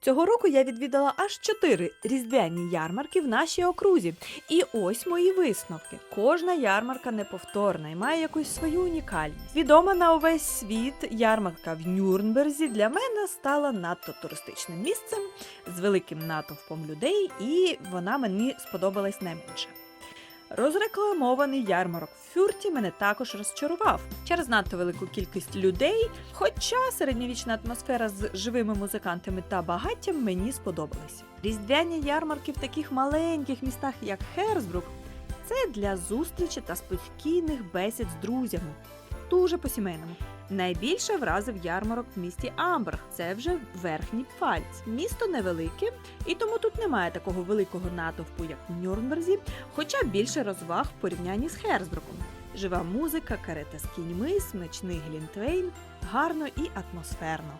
Цього року я відвідала аж чотири різдвяні ярмарки в нашій окрузі. І ось мої висновки. Кожна ярмарка неповторна і має якусь свою унікальність. Відома на увесь світ ярмарка в Нюрнберзі для мене стала надто туристичним місцем з великим натовпом людей, і вона мені сподобалась найменше. Розрекламований ярмарок в Фюрті мене також розчарував через надто велику кількість людей, хоча середньовічна атмосфера з живими музикантами та багаттям мені сподобалась. Різдвяні ярмарки в таких маленьких містах, як Херсбрук, це для зустрічі та спокійних бесід з друзями. Дуже по-сімейному. Найбільше вразив ярмарок в місті Амберг, це вже верхній пфальц. Місто невелике, і тому тут немає такого великого натовпу, як в Нюрнберзі, хоча більше розваг в порівнянні з Херсбруком. Жива музика, карета з кіньми, смачний глінтвейн, гарно і атмосферно.